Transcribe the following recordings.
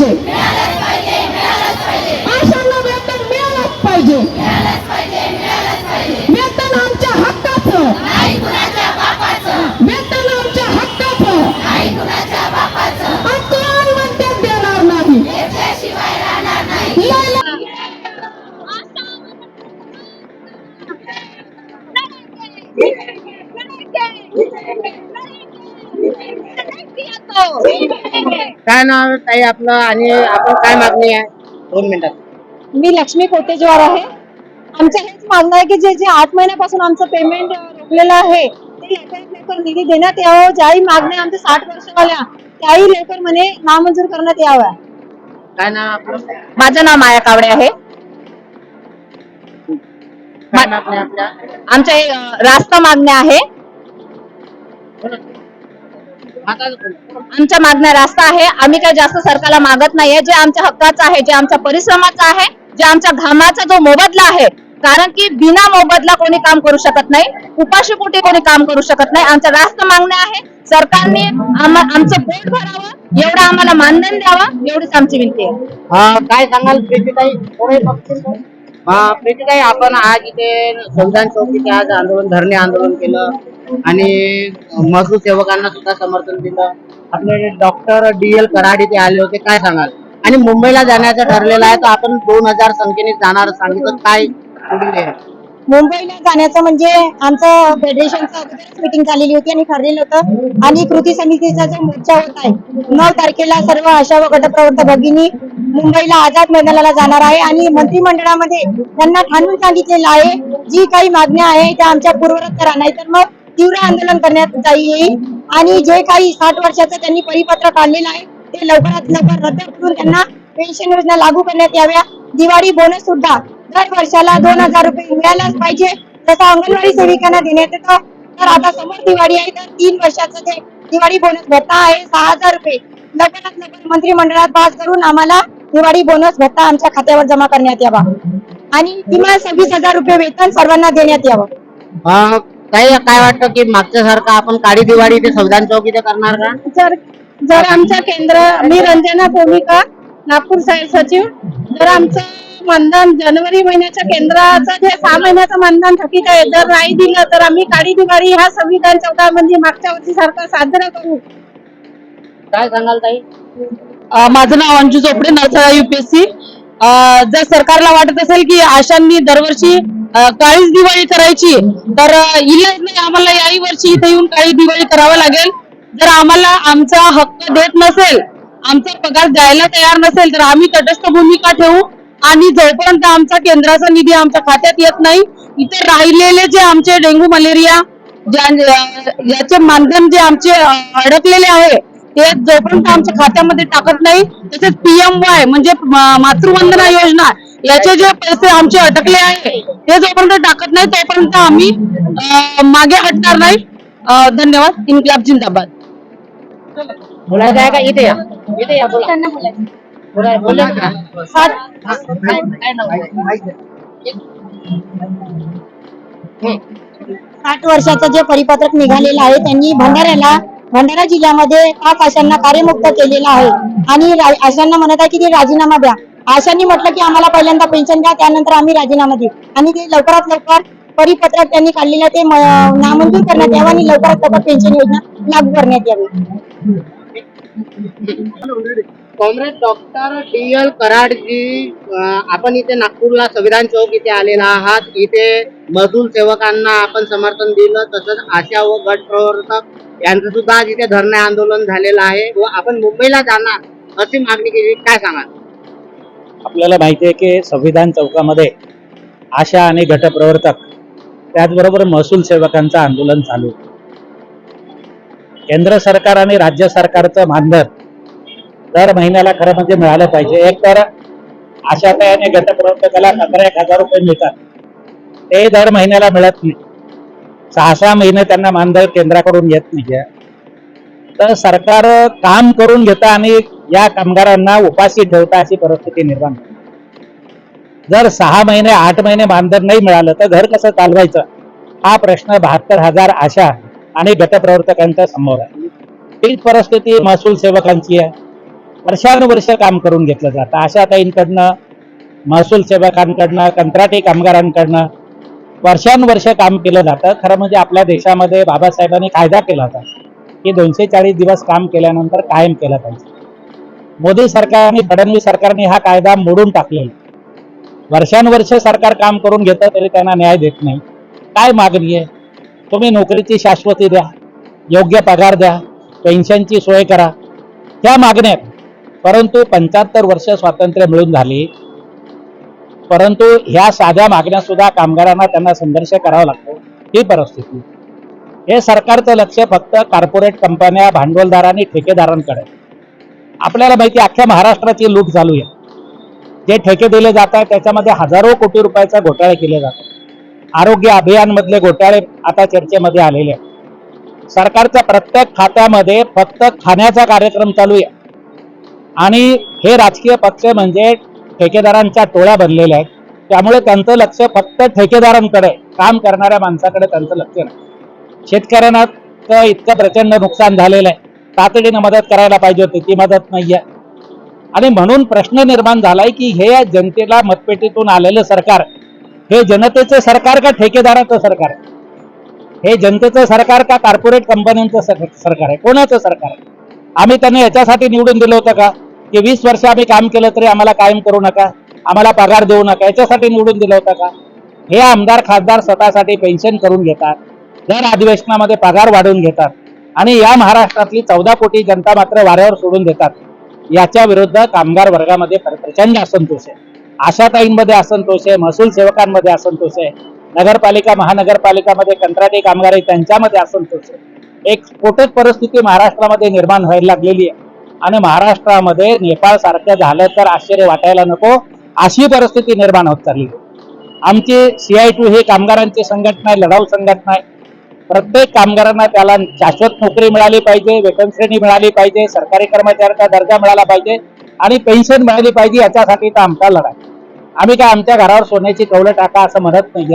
হয়েছে। काय नाव ताई आपलं आणि आपण काय मागणी आहे? दोन मिनिटात. मी लक्ष्मी कोटेजवार आहे. आमचं हेच मागणं आहे की जे जे आठ महिन्यापासून आमचं पेमेंट रोखलेलं आहे ते लवकरात लवकर निधी देण्यात यावं. ज्याही मागण्या आमच्या साठ वर्षावाल्या त्याही लवकर म्हणे नामंजूर करण्यात याव्या काय नाव आपलं? माझं नाव माया कावडे आहे. काय मागणी आहे आपल्या? आमच्या रास्ता मागण्या आहे. बोला. आमच्या मागण्या रास्ता आहे. आम्ही काही जास्त सरकारला मागत नाहीये. जे आमच्या हक्काचं आहे जे आमच्या परिश्रमाचं आहे जे आमच्या घामाचा जो मोबदला आहे कारण की बिना मोबदला कोणी काम करू शकत नाही. उपाशी पोटी कोणी काम करू शकत नाही. आमच्या रास्त मागण्या आहे. सरकारने आमचं पोट भरावं एवढं आम्हाला मानधन द्यावं एवढीच आमची विनंती आहे. काय सांगाल प्रीतीताई हा, आपण आज इथे संविधान चौक इथे आज आंदोलन धरणे आंदोलन केलं आणि मजदूर सेवकांना सुद्धा समर्थन दिलं. आपले डॉक्टर डी एल कराड इथे आले होते काय सांगाल? आणि मुंबईला जाण्याचं ठरलेलं आहे तर आपण दोन हजार संख्येने जाणार सांगितलं काय? पुढील मुंबईला जाण्याचं म्हणजे आमचं फेडरेशनचं अगोदरच मिटिंग झालेली होती आणि ठरलेलं होतं. आणि कृती समितीचा जो मोर्चा होत आहे नऊ तारखेला सर्व आशा व गटप्रवर्तक भगिनी मुंबईला आझाद मैदानाला जाणार आहे. आणि मंत्रिमंडळामध्ये त्यांना ठाणून सांगितलेलं आहे जी काही मागण्या आहे त्या आमच्या पूर्वरत करा नाहीतर मग तीव्र आंदोलन करण्यात जाई येईल. आणि जे काही साठ वर्षाचं त्यांनी परिपत्र काढलेलं आहे ते लवकरात लवकर रद्द करून त्यांना पेन्शन योजना लागू करण्यात याव्या. दिवाळी बोनस सुद्धा वर्षाला दोन हजार रुपये मिळायलाच पाहिजे. जसं अंगणवाडी सेविकांना देण्यात येतं तर आता समोर दिवाळी आहे तर तीन वर्षाचं जे दिवाळी बोनस भत्ता आहे सहा हजार रुपये. लवकरात लवकर मंत्रिमंडळात पास करून आम्हाला दिवाळी बोनस भत्ता आमच्या खात्यावर जमा करण्यात यावा. आणि किमान सव्वीस हजार रुपये वेतन सर्वांना देण्यात यावं. ताई काय वाटतं की मागच्या सारखं आपण काळी दिवाळी इथे संविधान चौक इथे करणार का? जर जर आमच्या केंद्र मी रंजना भूमिका नागपूर सचिव जर आमचं मानधन जानेवारी महिन्याच्या केंद्राचं जे सहा महिन्याचं मानधन थकीत आहे जर नाही दिलं तर आम्ही काळी दिवाळी ह्या संविधान चौदा मध्ये मागच्या वर्षी सारखं साजरा करू. काय सांगाल ताई? माझं नाव अंजू चोपडे नवसाळा युपीएससी जर सरकारला वाटत असेल की आशांनी दरवर्षी काळीच दिवाळी करायची तर इलाज नाही आम्हाला याही वर्षी इथे येऊन काळी दिवाळी करावं लागेल. जर आम्हाला आमचा हक्क देत नसेल आमचा पगार द्यायला तयार नसेल तर आम्ही तटस्थ भूमिका ठेवू. आणि जोपर्यंत आमचा केंद्राचा निधी आमच्या खात्यात येत नाही इतर राहिलेले जे आमचे डेंग्यू मलेरिया याचे मानधन जे आमचे अडकलेले आहे ते जोपर्यंत आमच्या खात्यामध्ये टाकत नाही तसेच पीएम वाय म्हणजे मातृवंदना योजना याचे जे पैसे आमचे अटकले आहे ते जोपर्यंत टाकत नाही तोपर्यंत आम्ही मागे हटणार नाही. धन्यवाद. इन्क्लाब जिंदाबाद. बोलायचं आहे का इथे या. इथे या बोला. साठ वर्षाचं जे परिपत्रक निघालेलं आहे त्यांनी भंडाऱ्याला भंडारा जिल्ह्यामध्ये पाच आशांना कार्यमुक्त केलेलं आहे. आणि आशांना म्हणत आहे की ते राजीनामा द्या. आशांनी म्हटलं की आम्हाला पहिल्यांदा पेन्शन द्या त्यानंतर आम्ही राजीनामा देऊ. आणि ते लवकरात लवकर परिपत्रक त्यांनी काढलेलं ते नामंजूर करण्यात यावं आणि लवकरात लवकर पेन्शन योजना लागू करण्यात यावी. कॉम्रेड डॉक्टर डी एल कराडजी आपण इथे नागपूरला संविधान चौक इथे आलेला आहात. इथे मजूर सेवकांना आपण समर्थन दिलं तसंच आशा व गट प्रवर्तक यांचं सुद्धा आज इथे धरणे आंदोलन झालेलं आहे. व आपण मुंबईला जाणार अशी मागणी केली. काय सांगाल? आपल्याला माहिती आहे की संविधान चौकामध्ये आशा आणि गटप्रवर्तक त्याचबरोबर महसूल सेवकांचं आंदोलन चालू. केंद्र सरकार आणि राज्य सरकारचं मानधन दर महिन्याला खरं म्हणजे मिळालं पाहिजे. एक तर अशा तयाने गटप्रवर्तकाला सतरा एक हजार रुपये मिळतात. ते दर महिन्याला मिळत नाही. सहा सहा महिने त्यांना मानधन केंद्राकडून येत नाही. तर सरकार काम करून घेतं आणि या कामगारांना उपाशी ठेवता अशी परिस्थिती निर्माण जर सहा महिने आठ महिने मानधन नाही मिळालं तर घर कसं चालवायचं? हा प्रश्न बहात्तर हजार आशा आणि गटप्रवर्तकांच्या समोर आहे. तीच परिस्थिती महसूल सेवकांची आहे. वर्षानुवर्ष काम करून घेतलं जातं. आशाताईंकडनं महसूल सेवकांकडनं कंत्राटी कामगारांकडनं वर्षानुवर्ष काम केलं जातं. खरं म्हणजे आपल्या देशामध्ये बाबासाहेबांनी कायदा केला होता की दोनशे चाळीस दिवस काम केल्यानंतर कायम केलं पाहिजे. मोदी सरकार आणि फडणवीस सरकारने हा कायदा मोडून टाकलेला वर्षानुवर्ष सरकार काम करून घेतं तरी त्यांना न्याय देत नाही. काय मागणी आहे? तुम्ही नोकरीची शाश्वती द्या योग्य पगार द्या पेन्शनची सोय करा. त्या मागण्या परंतु पंच्याहत्तर वर्ष स्वातंत्र्य मिळून झाली. परंतु ह्या साध्या मागण्या सुद्धा कामगारांना त्यांना संघर्ष करावा लागतो. ही परिस्थिती. हे सरकारचं लक्ष फक्त कॉर्पोरेट कंपन्या भांडवलदार आणि ठेकेदारांकडे. आपल्याला माहिती अख्ख्या महाराष्ट्राची लूट चालू आहे. जे ठेके दिले जात आहेत त्याच्यामध्ये हजारो कोटी रुपयाचा घोटाळे केले जातात आरोग्य अभियानमधले घोटाळे आता चर्चेमध्ये आलेले आहेत. सरकारच्या प्रत्येक खात्यामध्ये फक्त खाण्याचा कार्यक्रम चालू आहे. आणि हे राजकीय पक्ष म्हणजे ठेकेदारांच्या टोळ्या बनलेल्या आहेत. त्यामुळे त्यांचं लक्ष फक्त ठेकेदारांकडे काम करणाऱ्या माणसाकडे त्यांचं लक्ष नाही. शेतकऱ्यांना तर इतकं प्रचंड नुकसान झालेलं आहे. तातडीनं मदत करायला पाहिजे होती ती मदत नाहीये. आणि म्हणून प्रश्न निर्माण झालाय की हे जनतेला मतपेटीतून आलेलं सरकार हे जनतेचं सरकार का ठेकेदाराचं सरकार आहे? हे जनतेचं सरकार का कॉर्पोरेट कंपन्यांचं सर- सरकार आहे? कोणाचं सरकार आहे? आम्ही त्यांना याच्यासाठी निवडून दिलं होतं का? की वीस वर्ष आम्ही काम केलं तरी आम्हाला कायम करू नका आम्हाला पगार देऊ नका याच्यासाठी निवडून दिलं होतं का? हे आमदार खासदार स्वतःसाठी पेन्शन करून घेतात दर अधिवेशनामध्ये पगार वाढवून घेतात आणि या महाराष्ट्रातली चौदा कोटी जनता मात्र वाऱ्यावर सोडून देतात. याच्या विरुद्ध कामगार वर्गामध्ये प्रचंड असंतोष आहे. आशाताईंमध्ये असंतोष आहे महसूल सेवकांमध्ये असंतोष आहे नगरपालिका महानगरपालिकामध्ये कंत्राटी कामगार आहे त्यांच्यामध्ये असंतोष आहे. एक स्फोटक परिस्थिती महाराष्ट्रामध्ये निर्माण व्हायला लागलेली आहे. आणि महाराष्ट्रामध्ये नेपाळ सारखं झालं तर आश्चर्य वाटायला नको अशी परिस्थिती निर्माण होत चालली. आहे. आमची सीआय टू ही कामगारांची संघटना आहे लढाऊ संघटना आहे. प्रत्येक कामगारांना त्याला शाश्वत नोकरी मिळाली पाहिजे वेतन श्रेणी मिळाली पाहिजे सरकारी कर्मचाऱ्याचा दर्जा मिळाला पाहिजे आणि पेन्शन मिळाली पाहिजे याच्यासाठी तर आमचा लढा आम्ही काय आमच्या घरावर सोन्याची कवलं टाका असं म्हणत नाही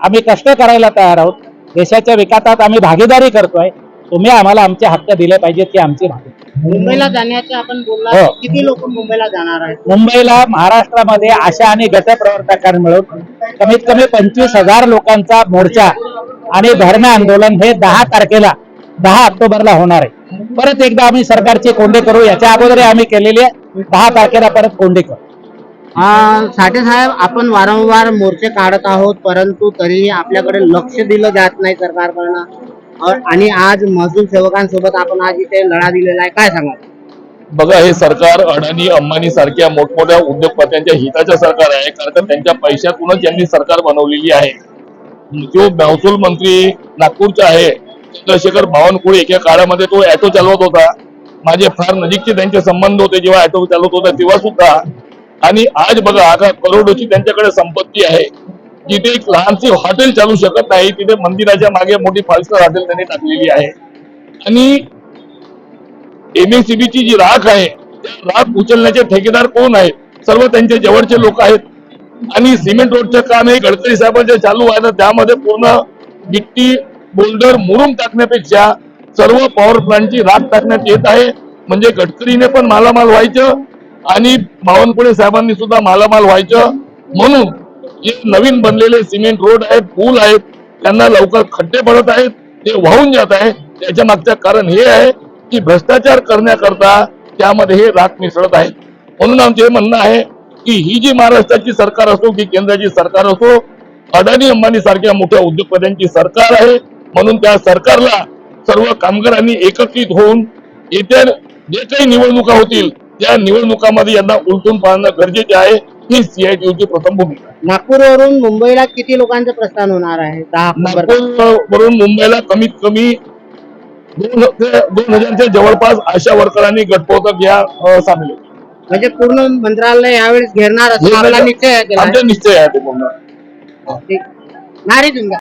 आम्ही कष्ट करायला तयार आहोत. देशाच्या विकासात आम्ही भागीदारी करतोय. तुम्ही आम्हाला आमचे हक्क दिले पाहिजेत ती आमची मुंबईला जाण्याचे आपण बोलला हो. किती लोक मुंबईला जाणार आहेत? मुंबईला महाराष्ट्रामध्ये आशा आणि गटप्रवर्तकांनी मिळून कमीत कमी पंचवीस हजार लोकांचा मोर्चा आणि धरणं आंदोलन हे दहा तारखेला दहा ऑक्टोबरला होणार आहे. परत एकदा आम्ही सरकारची कोंडी करू याच्या अगोदर आम्ही केलेली आहे. दहा तारखेला परत कोंडी करू. अं, साठे साहेब आपण वारंवार मोर्चे काढत आहोत परंतु तरीही आपल्याकडे लक्ष दिलं जात नाही सरकारकडनं. आणि आज महसूल सेवकांसोबत आपण आज इथे लढा दिलेला आहे. काय सांगा बघा हे सरकार अडाणी अंबानी सारख्या मोठमोठ्या उद्योगपत्यांच्या हिताच्या सरकार आहे. कारण का त्यांच्या पैशातूनच यांनी सरकार बनवलेली आहे. जो महसूल मंत्री नागपूरचा आहे चंद्रशेखर बावनकुळे एका काळामध्ये तो ऍटो चालवत होता. माझे फार नजीकचे त्यांचे संबंध होते जेव्हा ऍटो चालवत होता तेव्हा सुद्धा. आणि आज बघा आता करोडोची त्यांच्याकडे संपत्ती आहे. जिथे एक लहानशी हॉटेल चालू शकत नाही. तिथे मंदिराच्या मागे मोठी फाईव्ह स्टार हॉटेल त्यांनी टाकलेली आहे. आणि एमएससीबी ची जी राख आहे राख उचलण्याचे ठेकेदार कोण आहेत? सर्व त्यांचे जवळचे लोक आहेत. आणि सिमेंट रोडचं काम हे गडकरी साहेबांचे चालू आहे. ना त्यामध्ये पूर्ण गिट्टी बोल्डर मुरुम टाकण्यापेक्षा सर्व पॉवर प्लांटची राख टाकण्यात येत आहे. म्हणजे गडकरीने पण मालामाल व्हायचं आणि बावनकुळे साहेबांनी सुद्धा मालामाल व्हायचं. म्हणून जे नवीन बनलेले सिमेंट रोड आहेत पूल आहेत त्यांना लवकर खड्डे पडत आहेत ते वाहून जात आहे त्याच्या मागचं कारण हे आहे की भ्रष्टाचार करण्याकरता त्यामध्ये हे राख मिसळत आहे म्हणून आमचे हे म्हणणं आहे की ही जी महाराष्ट्राची सरकार असो की केंद्राची सरकार असो अडाणी अंबानी सारख्या मोठ्या उद्योगपत्यांची सरकार आहे. म्हणून त्या सरकारला सर्व कामगारांनी एकत्रित होऊन येत्या जे काही निवडणुका होतील त्या निवडणुकामध्ये यांना उलटून पाहणं गरजेचे आहे. ही सीआयटीयूची प्रथम भूमिका. नागपूरवरून मुंबईला किती लोकांचं प्रस्थान होणार आहे दहा ऑक्टोबर नागपूर वरून मुंबईला कमीत कमी दोन दोन हजारच्या जवळपास आशा वर्करांनी गटपौतक या सामील होते. म्हणजे पूर्ण मंत्रालय यावेळेस घेरणार असं आपला निश्चय आहे त्याला. आमचा निश्चय आहे ते पूर्ण ठीक. तुमचा